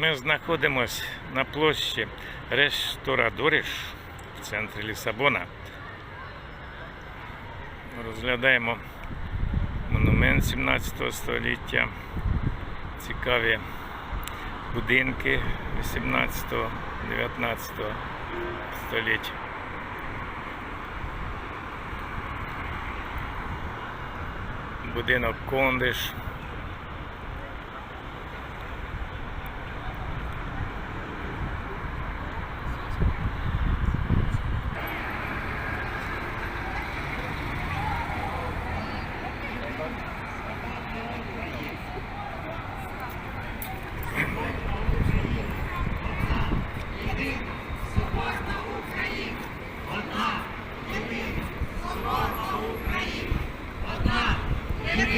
Ми знаходимося на площі Ресторадориш в центрі Лісабона. Розглядаємо монумент 17 століття, цікаві будинки 18-19 століття. Будинок Кондиш.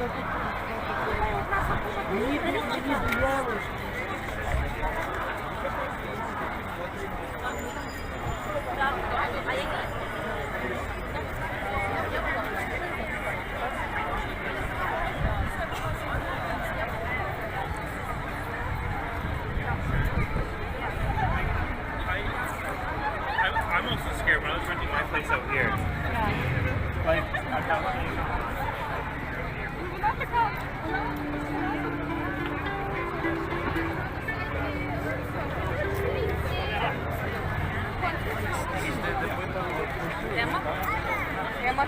I'm also scared when I was renting my place out here. Like, I'm not Прямо? Прямо